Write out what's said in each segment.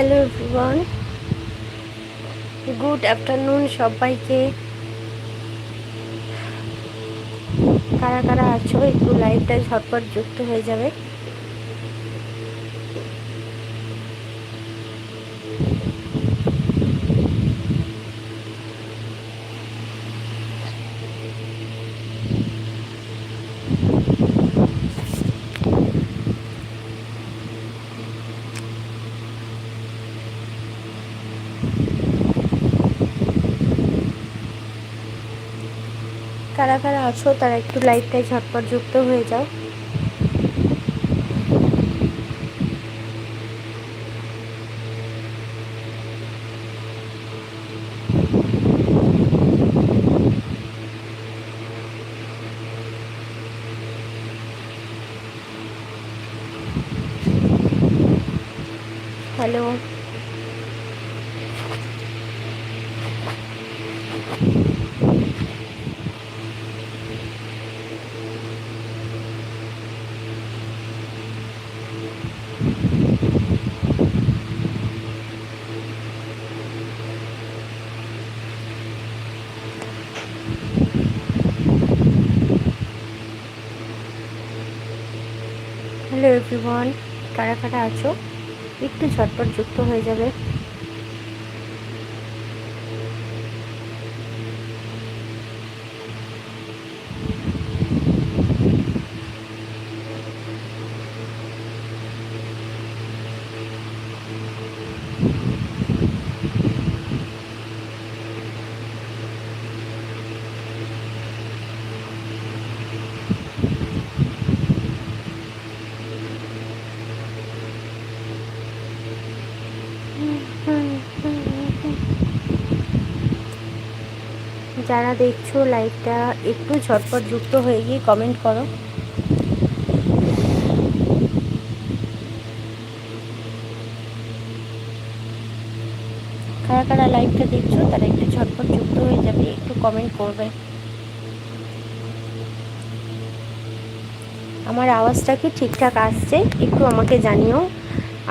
Hello everyone. Good afternoon সবাইকে। কারা কারা আছো একটু লাইভটা ঝটপট যুক্ত হয়ে যাবে। কারা কারা আছো তারা একটু লাইভটায় ঝটপট যুক্ত হয়ে যাও হ্যালো হ্যালো এভরিওয়ান কারা কারা আছো? একটু ঝটপট যুক্ত হয়ে যাবে। যারা দেখছ লাইভটা একটু ঝটপট যুক্ত হয়ে গিয়ে কমেন্ট করো। কারা কারা লাইভটা দেখছ, তারা একটু ঝটপট যুক্ত হয়ে যাবে, একটু কমেন্ট করবে। আমার আওয়াজটা কি ঠিকঠাক আসছে? একটু আমাকে জানিও।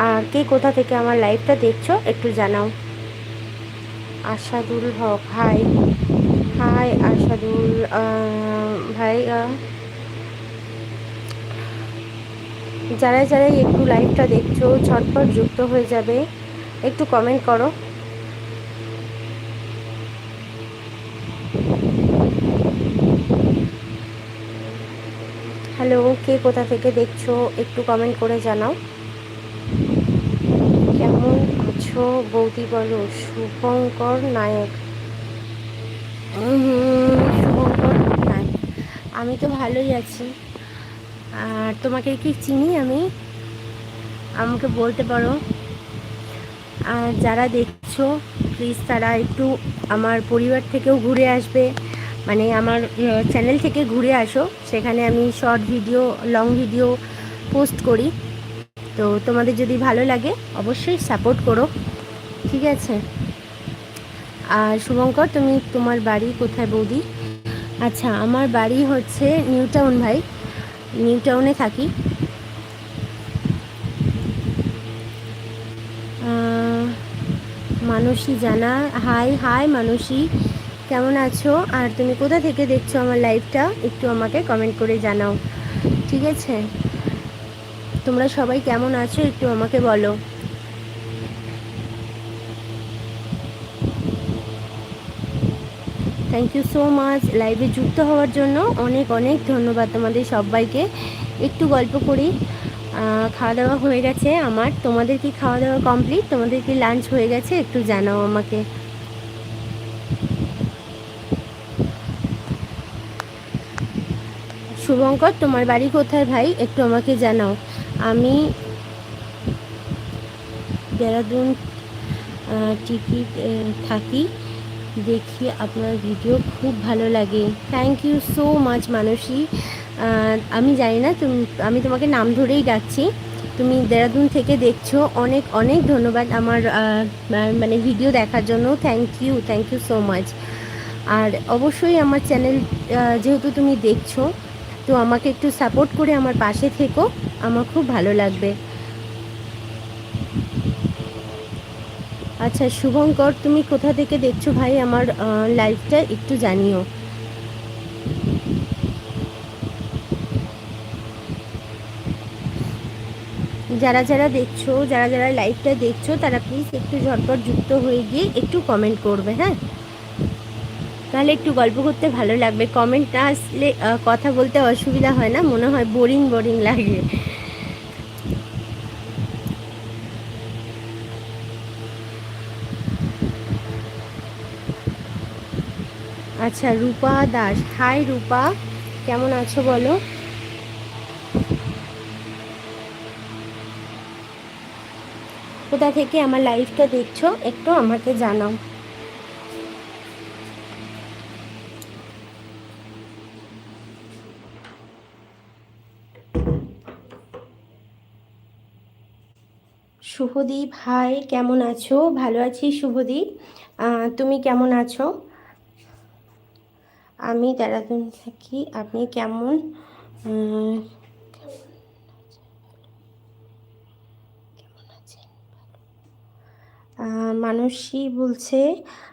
আর কে কোথা থেকে আমার লাইভটা দেখছ, একটু জানাও। আশাদুল হক হাই হাই, আশাদুল ভাই যারা যারা একটু লাইভটা দেখছ ঝটপট যুক্ত হয়ে যাবে। একটু কমেন্ট করো। হ্যালো কে কোথা থেকে দেখছ, একটু কমেন্ট করে জানাও। কেমন আছো, বৌদি বলো, শুভঙ্কর নায়ক। শুভঙ্কর নায়ক আমি তো ভালোই আছি। আর তোমাকে কি চিনি আমি? আমাকে বলতে পারো। আর যারা দেখছ প্লিজ তারা একটু আমার পরিবার থেকেও ঘুরে আসবে। মানে আমার চ্যানেল থেকে ঘুরে আসো। সেখানে আমি short video long video post করি। তো তোমাদের যদি ভালো লাগে, অবশ্যই সাপোর্ট করো। ঠিক আছে? আর শুভঙ্কর, তুমি তোমার বাড়ি কোথায় বৌদি? আচ্ছা আমার বাড়ি হচ্ছে নিউ টাউন ভাই। নিউ টাউনে থাকি মানসী জানা। Hi hi Manasi. কেমন আছো? আর তুমি কোথা থেকে দেখছ আমার লাইভটা? একটু আমাকে কমেন্ট করে জানাও। ঠিক আছে? তোমরা সবাই কেমন আছো? একটু আমাকে বলো। থ্যাংক ইউ সো মাচ লাইভে যুক্ত হওয়ার জন্য অনেক অনেক ধন্যবাদ তোমাদের সবাইকে। একটু গল্প করি। খাওয়া দাওয়া হয়ে গেছে আমার। তোমাদের কি খাওয়া দাওয়া কমপ্লিট তোমাদের কি লাঞ্চ হয়ে গেছে? একটু জানাও আমাকে। শুভঙ্কর, তোমার বাড়ি কোথায় ভাই? একটু আমাকে জানাও। আমি দেরাদুন টিকিট থাকি। দেখি আপনার ভিডিও খুব ভালো লাগে। Thank you so much Manasi. আমি জানি না তুমি আমি তোমাকে নাম ধরেই ডাকছি। তুমি দেরাদুন থেকে দেখছ। অনেক অনেক ধন্যবাদ আমার মানে ভিডিও দেখার জন্য। Thank you thank you so much আর অবশ্যই আমার চ্যানেল যেহেতু তুমি দেখছ, তো আমাকে একটু সাপোর্ট করে আমার পাশে থেকো। আমার খুব ভালো লাগবে। আচ্ছা শুভঙ্কর, তুমি কোথা থেকে দেখছ ভাই আমার লাইভটা একটু জানিও। যারা যারা দেখছ, যারা যারা লাইভটা দেখছ, তারা প্লিজ একটু ঝটপট যুক্ত হয়ে গিয়ে একটু কমেন্ট করবে হ্যাঁ? তাহলে একটু গল্প করতে ভালো লাগবে। কমেন্ট না আসলে কথা বলতে অসুবিধা হয় না, মনে হয় বোরিং বোরিং লাগে। আচ্ছা রূপা দাস। হাই রূপা। কেমন আছো বলো? কোথা থেকে আমার লাইভটা দেখছ, একটু আমাকে জানাও। শুভদীপ হাই কেমন আছো? ভালো আছি, শুভদীপ। তুমি কেমন আছো? আমি দেরাদুন থাকি। আপনি কেমন? মানুষই বলছে,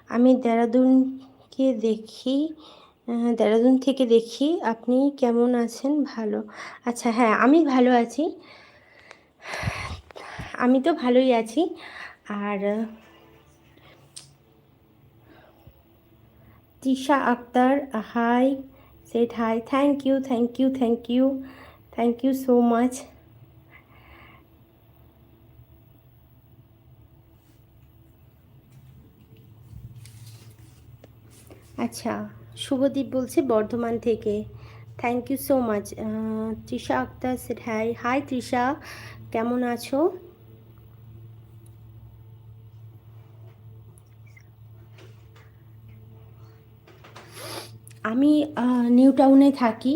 আমি দেরাদুনকে দেখি দেরাদুন থেকে দেখি, আপনি কেমন আছেন? ভালো। আচ্ছা হ্যাঁ আমি ভালো আছি। আমি তো ভালোই আছি। আর Tisha Akter hi said hi thank you thank you thank you thank you so much আচ্ছা শুভদীপ বলছে বর্ধমান থেকে। Thank you so much Trisha Akter said hi hi Trisha কেমন আছো? আমি নিউ টাউনে থাকি,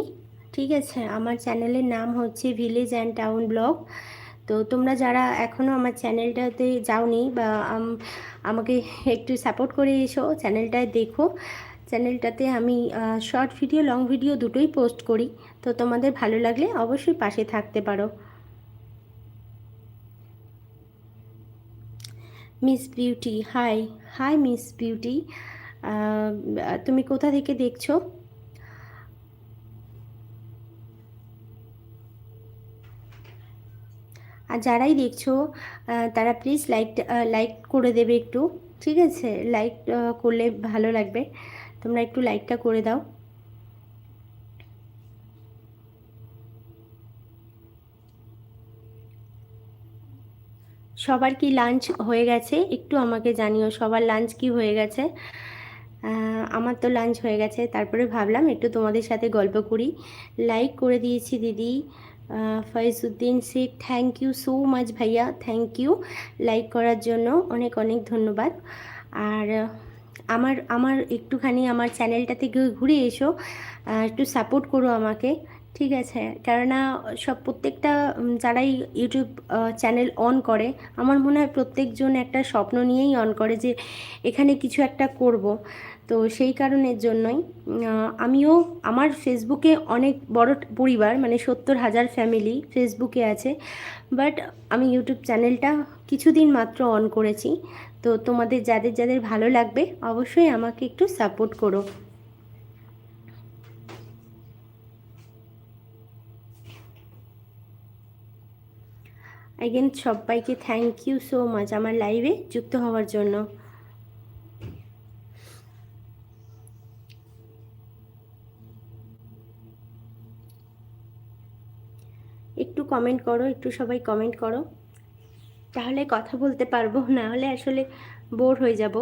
ঠিক আছে? আমার চ্যানেলের নাম হচ্ছে ভিলেজ অ্যান্ড টাউন ব্লগ তো তোমরা যারা এখনও আমার চ্যানেলটাতে যাওনি বা আমাকে একটু সাপোর্ট করে এসো চ্যানেলটায় দেখো। চ্যানেলটাতে আমি শর্ট ভিডিও লং ভিডিও দুটোই পোস্ট করি। তো তোমাদের ভালো লাগলে অবশ্যই পাশে থাকতে পারো। Miss Beauty hi hi Miss Beauty তুমি কোথা থেকে দেখছ? আর যারাই দেখছ তারা প্লিজ লাইক লাইক করে দেবে একটু, ঠিক আছে? লাইক করলে ভালো লাগবে। তোমরা একটু লাইকটা করে দাও। সবার কি লাঞ্চ হয়ে গেছে? একটু আমাকে জানিও, সবার লাঞ্চ কি হয়ে গেছে? আমার তো লাঞ্চ হয়ে গেছে। তারপরে ভাবলাম একটু তোমাদের সাথে গল্প করি। লাইক করে দিয়েছি দিদি। Foyezuddin Sheikh thank you so much ভাইয়া। থ্যাংক ইউ লাইক করার জন্য অনেক অনেক ধন্যবাদ। আর আমার আমার একটুখানি আমার চ্যানেলটা থেকে ঘুরে এসো। একটু সাপোর্ট করো আমাকে। ঠিক আছে। কেননা সব প্রত্যেকটা যারাই ইউটিউব চ্যানেল অন করে, আমার মনে হয় প্রত্যেকজন একটা স্বপ্ন নিয়েই অন করে যে এখানে কিছু একটা করব। তো সেই কারণের জন্যই আমিও আমার ফেসবুকে অনেক বড় পরিবার মানে সত্তর হাজার ফ্যামিলি ফেসবুকে আছে। বাট আমি ইউটিউব চ্যানেলটা কিছুদিন মাত্র অন করেছি। তো তোমাদের, যাদের যাদের ভালো লাগবে, অবশ্যই আমাকে একটু সাপোর্ট করো। অ্যাগেন সবাইকে থ্যাংক ইউ সো মাচ আমার লাইভে যুক্ত হওয়ার জন্য। একটু কমেন্ট করো, একটু সবাই কমেন্ট করো। তাহলে কথা বলতে পারব, না হলে আসলে বোর হয়ে যাব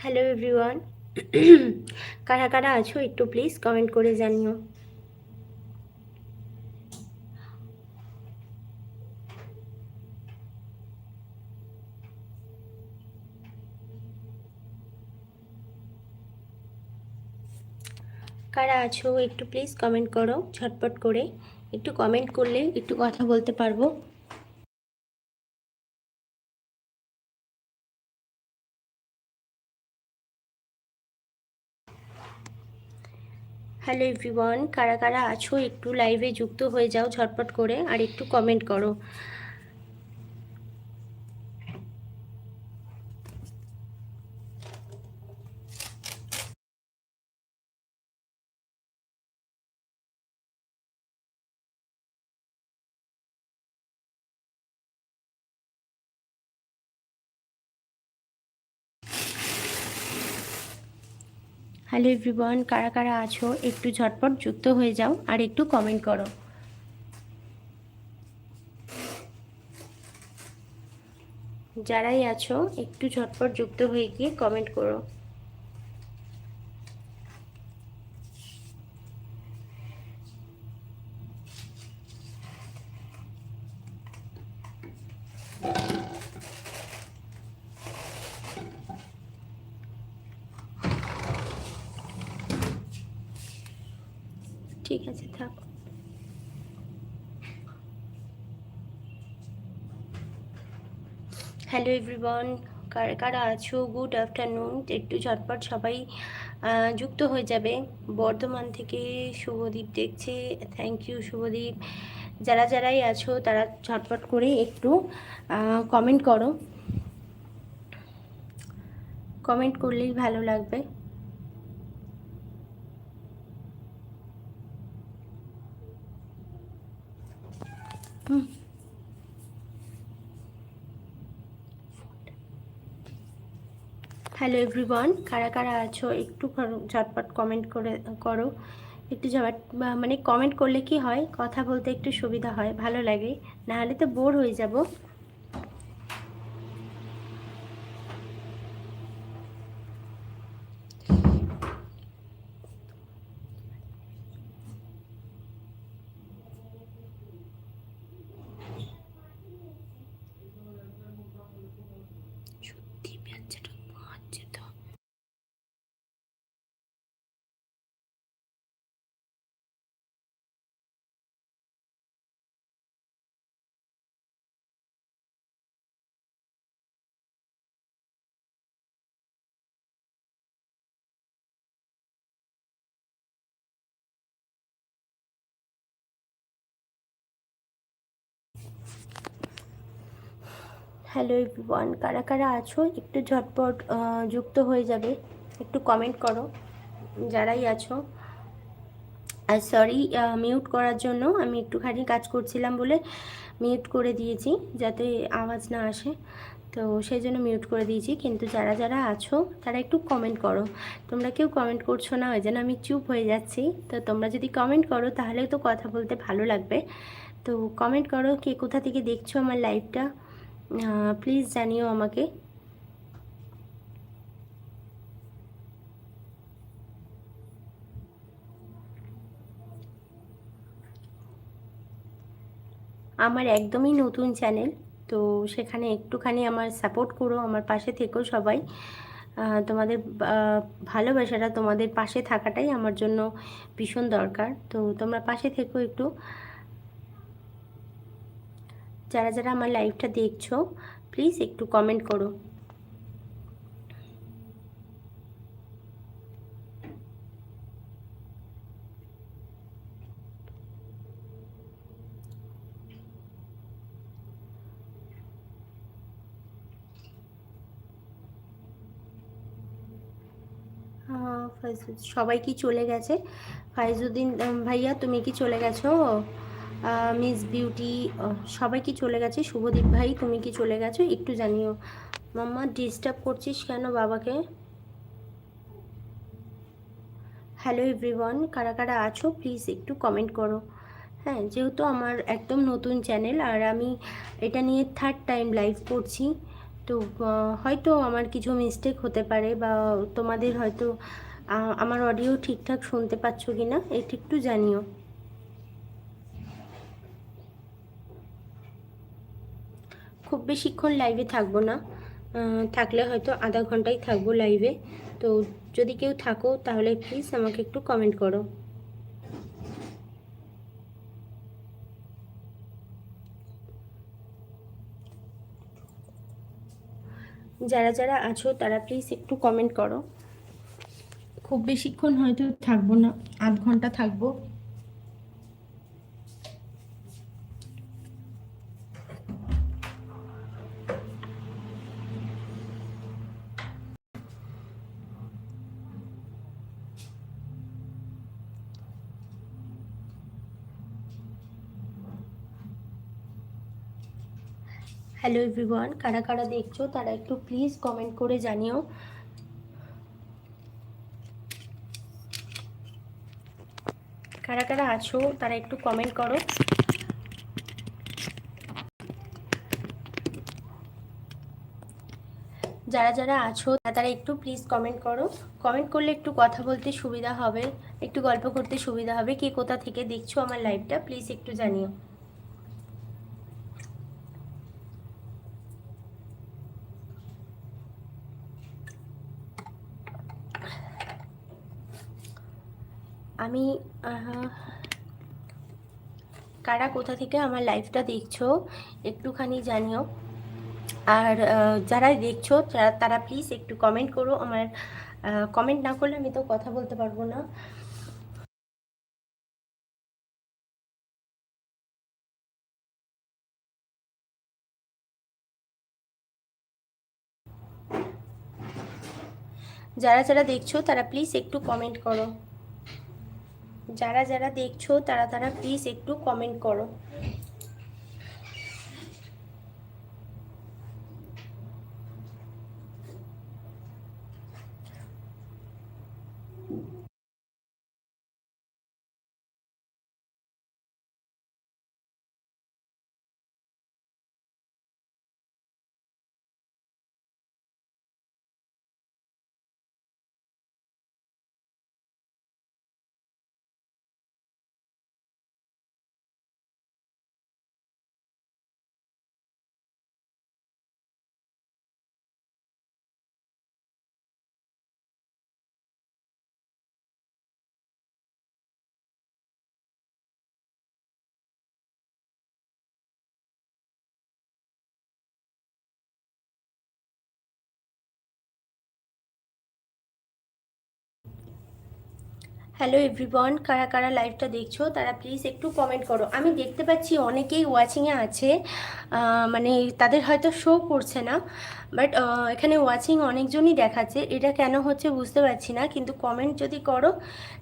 হ্যালো এভরিওয়ান কারা কারা আছো একটু প্লিজ কমেন্ট করে জানিও। কারা আছো একটু প্লিজ কমেন্ট করো, ঝটপট করে। একটু কমেন্ট করলে একটু কথা বলতে পারব। হ্যালো এভরিওয়ান কারা কারা আছো, একটু লাইভে যুক্ত হয়ে যাও ঝটপট করে, আর একটু কমেন্ট করো। হ্যালো এভরিওয়ান, কারা কারা আছো? একটু ঝটপট যুক্ত হয়ে যাও আর একটু কমেন্ট করো। যারাই আছো, একটু ঝটপট যুক্ত হয়ে গিয়ে কমেন্ট করো। ঠিক আছে, থাক। হ্যালো এভরিওয়ান কারা কারা আছো? গুড আফটারনুন একটু ঝটপট সবাই যুক্ত হয়ে যাবে। বর্ধমান থেকে শুভদীপ দেখছে। Thank you Shubhodeep. যারা, যারাই আছো, তারা ঝটপট করে একটু কমেন্ট করো। কমেন্ট করলেই ভালো লাগবে। হ্যালো এভরিওয়ান কারা কারা আছো একটু ঝটপট কমেন্ট করে করো। একটু ঝট মানে কমেন্ট করলে কি হয়, কথা বলতে একটু সুবিধা হয়, ভালো লাগে। নাহলে তো বোর হয়ে যাব। হ্যালো এভরিওয়ান কারা কারা আছো? একটু ঝটপট যুক্ত হয়ে যাবে। একটু কমেন্ট করো, যারাই আছো। আর সরি মিউট করার জন্য আমি একটুখানি কাজ করছিলাম বলে মিউট করে দিয়েছি, যাতে আওয়াজ না আসে। তো সেই জন্য মিউট করে দিয়েছি। কিন্তু যারা যারা আছো, তারা একটু কমেন্ট করো। তোমরা কেউ কমেন্ট করছ না, ওই জন্য আমি চুপ হয়ে যাচ্ছি। তো তোমরা যদি কমেন্ট করো, তাহলে তো কথা বলতে ভালো লাগবে। তো কমেন্ট করো কে কোথা থেকে দেখছ আমার লাইভটা প্লিজ জানিও আমাকে। আমার একদমই নতুন চ্যানেল তো সেখানে একটুখানি আমার সাপোর্ট করো, আমার পাশে থেকো সবাই। তোমাদের ভালোবাসাটা তোমাদের পাশে থাকাটাই আমার জন্য ভীষণ দরকার। তো তোমরা পাশে থেকো একটু। যারা যারা আমার লাইভটা দেখছ প্লিজ একটু কমেন্ট করো। সবাই কি চলে গেছে? ফাইজুদ্দিন ভাইয়া, তুমি কি চলে গেছো? মিস বিউটি সবাই কি চলে গেছে? শুভদীপ ভাই, তুমি কি চলে গেছো? একটু জানিও। মাম্মা ডিস্টার্ব করছিস কেন বাবাকে? হ্যালো এভরিওয়ান কারা কারা আছো? প্লিজ একটু কমেন্ট করো। হ্যাঁ যেহেতু আমার একদম নতুন চ্যানেল আর আমি এটা নিয়ে থার্ড টাইম লাইভ করছি, তো হয়তো আমার কিছু মিস্টেক হতে পারে বা তোমাদের হয়তো আমার অডিও ঠিকঠাক শুনতে পাচ্ছ কি না এটা একটু জানিও। খুব বেশিক্ষণ লাইভে থাকব না। থাকলে হয়তো আধা ঘন্টাই থাকব লাইভে তো যদি কেউ থাকো, তাহলে প্লিজ আমাকে একটু কমেন্ট করো। যারা যারা আছো, তারা প্লিজ একটু কমেন্ট করো। খুব বেশিক্ষণ হয়তো থাকব না, আধ ঘণ্টা থাকব। হ্যালো এভরিওয়ান কারা কারা দেখছ, তারা একটু প্লিজ কমেন্ট করে জানিও। কারা কারা আছো, তারা একটু কমেন্ট করো। যারা যারা আছো, তারা একটু প্লিজ কমেন্ট করো। কমেন্ট করলে একটু কথা বলতে সুবিধা হবে, একটু গল্প করতে সুবিধা হবে, কে কোথা থেকে দেখছ আমার লাইভটা প্লিজ একটু জানিও। আমি কারা কোথা থেকে আমার লাইফটা দেখছ, একটুখানি জানিও। আর যারা দেখছ, তারা প্লিজ একটু কমেন্ট করো। আমার কমেন্ট না করলে আমি তো কথা বলতে পারব না। যারা যারা দেখছ, তারা প্লিজ একটু কমেন্ট করো। যারা যারা দেখছ তারা তারা প্লিজ একটু কমেন্ট করো। হ্যালো এভরিওয়ান কারা কারা লাইভটা দেখছ, তারা প্লিজ একটু কমেন্ট করো। আমি দেখতে পাচ্ছি অনেকেই ওয়াচিংয়ে আছে মানে তাদের হয়তো শো করছে না বাট এখানে ওয়াচিং অনেকজনই দেখাচ্ছে। এটা কেন হচ্ছে বুঝতে পারছি না, কিন্তু কমেন্ট যদি করো,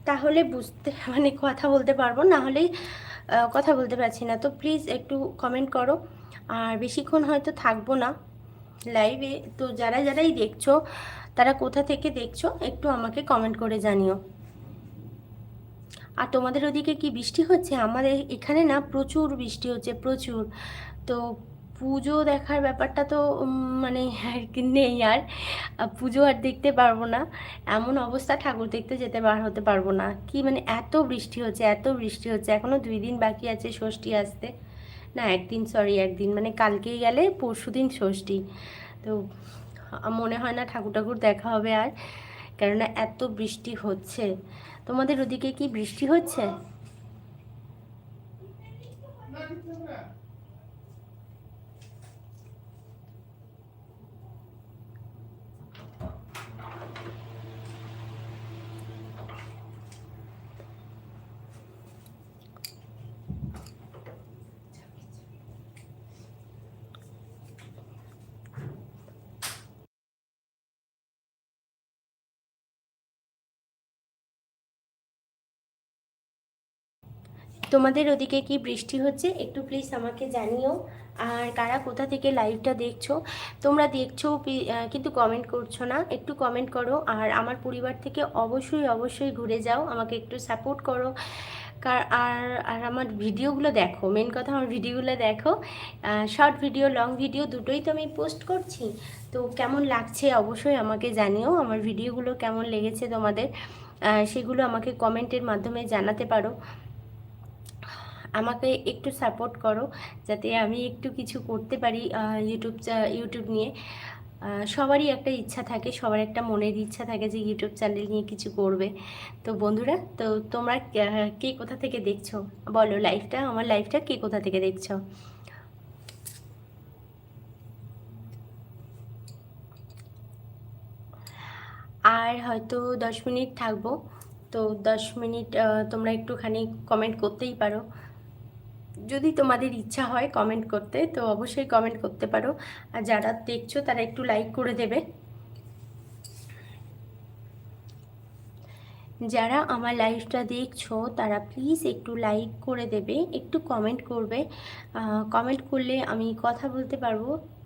তাহলে বুঝতে মানে কথা বলতে পারব, না হলেই কথা বলতে পারছি না। তো প্লিজ একটু কমেন্ট করো, আর বেশিক্ষণ হয়তো থাকব না লাইভে তো যারা যারাই দেখছ, তারা কোথা থেকে দেখছ, একটু আমাকে কমেন্ট করে জানিও। আর তোমাদের ওদিকে কি বৃষ্টি হচ্ছে? আমাদের এখানে না প্রচুর বৃষ্টি হচ্ছে, প্রচুর। তো পুজো দেখার ব্যাপারটা তো মানে নেই আর। পুজো আর দেখতে পারব না। এমন অবস্থা ঠাকুর দেখতে যেতে বার হতে পারব না। কি মানে এত বৃষ্টি হচ্ছে, এত বৃষ্টি হচ্ছে। এখনও দুই দিন বাকি আছে ষষ্ঠী আসতে। না, একদিন সরি একদিন। মানে কালকেই গেলে পরশু দিন ষষ্ঠী। তো মনে হয় না ঠাকুর ঠাকুর দেখা হবে আর। কেননা এত বৃষ্টি হচ্ছে। তোমাদের ওদিকে কি বৃষ্টি হচ্ছে? তোমাদের ওদিকে কি বৃষ্টি হচ্ছে? একটু প্লিজ আমাকে জানিও। আর কারা কোথা থেকে লাইভটা দেখছ? তোমরা দেখছ কিন্তু কমেন্ট করছ না। একটু কমেন্ট করো। আর আমার পরিবার থেকে অবশ্যই অবশ্যই ঘুরে যাও। আমাকে একটু সাপোর্ট করো। আর আর আমার ভিডিওগুলো দেখো। মেন কথা আমার ভিডিওগুলো দেখো। শর্ট ভিডিও লং ভিডিও দুটোই তো আমি পোস্ট করছি। তো কেমন লাগছে অবশ্যই আমাকে জানিও। আমার ভিডিওগুলো কেমন লেগেছে তোমাদের? সেগুলো আমাকে কমেন্টের মাধ্যমে জানাতে পারো। আমাকে একটু সাপোর্ট করো, যাতে আমি একটু কিছু করতে পারি ইউটিউব ইউটিউব নিয়ে। সবারই একটা ইচ্ছা থাকে, সবার একটা মনের ইচ্ছা থাকে যে ইউটিউব চ্যানেল নিয়ে কিছু করবে। তো বন্ধুরা, তো তোমরা কে কোথা থেকে দেখছ? বলো লাইফটা আমার লাইফটা কে কোথা থেকে দেখছ? আর হয়তো দশ মিনিট থাকব, তো দশ মিনিট তোমরা একটুখানি কমেন্ট করতেই পারো। যদি তোমাদের ইচ্ছা হয় কমেন্ট করতে, তো অবশ্যই কমেন্ট করতে পারো। আর যারা দেখছ, তারা একটু লাইক করে দেবে। যারা আমার লাইভটা দেখছ, তারা প্লিজ একটু লাইক করে দেবে, একটু কমেন্ট করবে। কমেন্ট করলে আমি কথা বলতে পারব,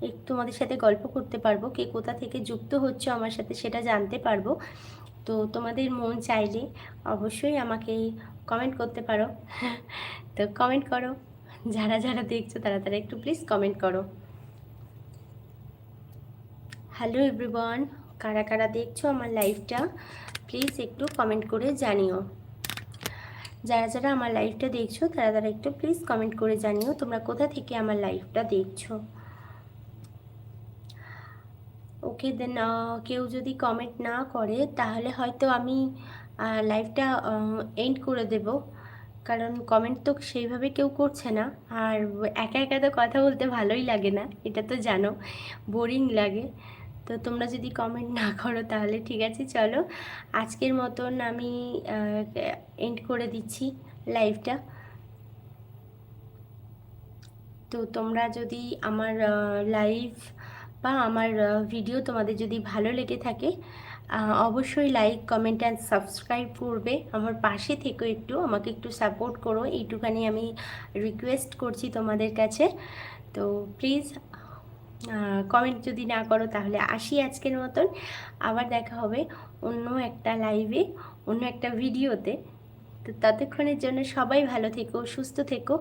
একটু তোমাদের সাথে গল্প করতে পারব, কে কোথা থেকে যুক্ত হচ্ছে আমার সাথে সেটা জানতে পারব। তো তোমাদের মন চাইলে অবশ্যই আমাকে কমেন্ট করতে পারো। তো কমেন্ট করো। যারা যারা দেখছ তারা তারা একটু প্লিজ কমেন্ট করো। হ্যালো এভরিওয়ান কারা কারা দেখছ আমার লাইভটা প্লিজ একটু কমেন্ট করে জানিও। যারা যারা আমার লাইভটা দেখছ তারা তারা একটু প্লিজ কমেন্ট করে জানিও তোমরা কোথা থেকে আমার লাইভটা দেখছ। ওকে দেন কেউ যদি কমেন্ট না করে তাহলে হয়তো আমি লাইভটা এন্ড করে দেব। কারণ কমেন্ট তো সেইভাবে কেউ করছে না। আর একা একা তো কথা বলতে ভালোই লাগে না, এটা তো জানো বোরিং লাগে। তো তোমরা যদি কমেন্ট না করো তাহলে ঠিক আছে, চলো। আজকের মতন আমি এন্ড করে দিচ্ছি লাইভটা তো তোমরা যদি আমার লাইভ বা আমার ভিডিও তোমাদের যদি ভালো লেগে থাকে অবশ্যই লাইক কমেন্ট অ্যান্ড সাবস্ক্রাইব করবে। আমার পাশে থেকো একটু, আমাকে একটু সাপোর্ট করো। এইটুখানি আমি রিকোয়েস্ট করছি তোমাদের কাছে। তো প্লিজ কমেন্ট যদি না করো তাহলে আসি আজকের মতন। আবার দেখা হবে অন্য একটা লাইভে অন্য একটা ভিডিওতে তো। ততক্ষণের জন্য সবাই ভালো থেকো, সুস্থ থেকো,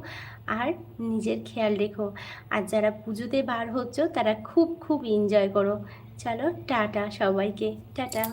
আর নিজের খেয়াল রেখো। আর যারা পুজোতে বার হচ্ছ, তারা খুব খুব এনজয় করো। চলো টাটা সবাইকে টাটা।